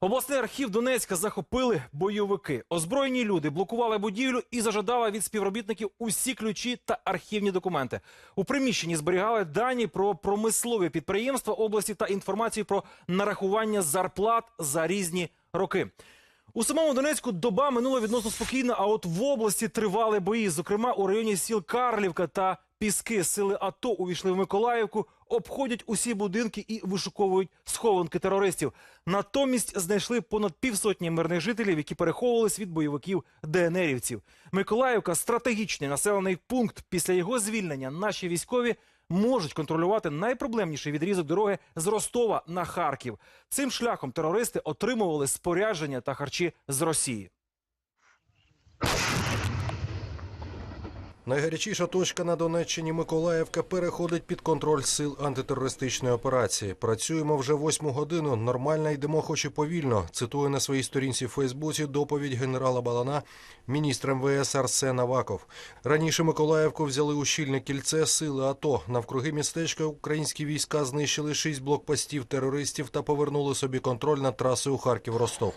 Обласний архів Донецька захопили бойовики. Озброєні люди блокували будівлю і зажадали від співробітників усі ключі та архівні документи. У приміщенні зберігали дані про промислові підприємства області та інформацію про нарахування зарплат за різні роки. У самому Донецьку доба минула відносно спокійно, а от в області тривали бої. Зокрема, у районі сіл Карлівка та Піски сили АТО увійшли в Миколаївку, обходять усі будинки і вишуковують схованки терористів. Натомість знайшли понад півсотні мирних жителів, які переховувались від бойовиків ДНРівців. Миколаївка стратегічний населений пункт. Після його звільнення наші військові можуть контролювати найпроблемніший відрізок дороги з Ростова на Харків. Цим шляхом терористи отримували спорядження та харчі з Росії. Найгарячіша точка на Донеччині Миколаївка переходить під контроль сил антитерористичної операції. Працюємо вже восьму годину. Нормально йдемо, хоч і повільно. Цитує на своїй сторінці в Фейсбуці доповідь генерала Балана, міністр МВС Арсен Аваков. Раніше Миколаївку взяли у щільне кільце сили АТО. Навкруги містечка українські війська знищили шість блокпостів терористів та повернули собі контроль над трасою Харків-Ростов.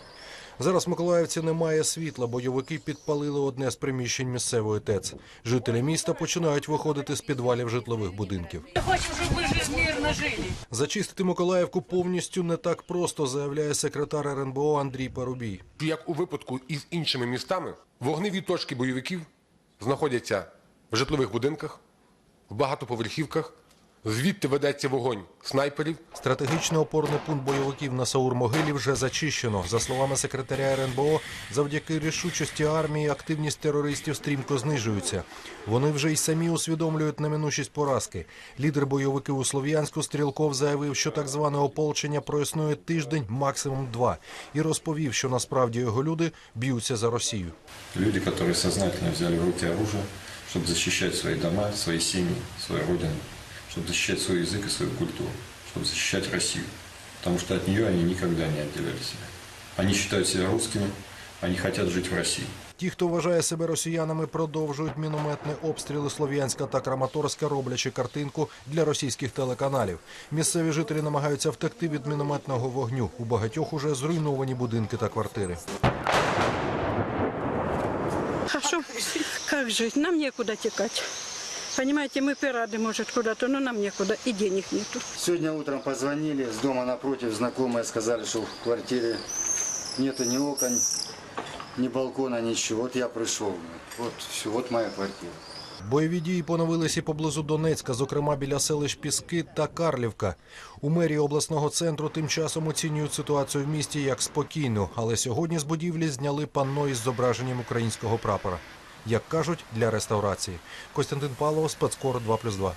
Зараз в Миколаївці немає світла. Бойовики підпалили одне з приміщень місцевої ТЕЦ. Жителі міста починають виходити з підвалів житлових будинків. Я хочу, вы жили мирно жили. Зачистити Миколаївку повністю не так просто, заявляє секретар РНБО Андрій Парубій. Як у випадку із іншими містами, вогневі точки бойовиків знаходяться в житлових будинках, в багатоповерхівках. Звідти ведеться вогонь снайперів. Стратегічний опорний пункт бойовиків на Саур-Могилі вже зачищено. За словами секретаря РНБО, завдяки рішучості армії активність терористів стрімко знижується. Вони вже й самі усвідомлюють неминучість поразки. Лідер бойовиків у Слов'янську Стрілков заявив, що так зване ополчення проіснує тиждень, максимум два, і розповів, що насправді його люди б'ються за Росію. Люди, которые сознательно взяли в руки оружие, чтобы защищать свои дома, свои семьи, свою родину, чтобы защищать свой язык и свою культуру, чтобы защищать Россию. Потому что от нее они никогда не отделяли себя. Они считают себя русскими, они хотят жить в России. Ті, хто вважає себе росіянами, продовжують мінометні обстріли Слов'янська та Краматорська, роблячи картинку для російських телеканалів. Місцеві жителі намагаються втекти від мінометного вогню. У багатьох уже зруйновані будинки та квартири. А что, как жить? Нам некуда текать. Понимаете, мы пираты, может, куда-то, но нам некуда, и денег нету. Сегодня утром позвонили, с дома напротив знакомые сказали, что в квартире нету ни окон, ни балкона, ничего. Вот я пришел. Вот все, вот моя квартира. Бойові дії поновилися і поблизу Донецька, зокрема біля селищ Піски та Карлівка. У мерії обласного центру тим часом оцінюють ситуацію в місті як спокійну, але сьогодні з будівлі зняли панно із зображенням українського прапора. Як кажуть, для реставрації. Костянтин Павлов, спецкор 2+,2.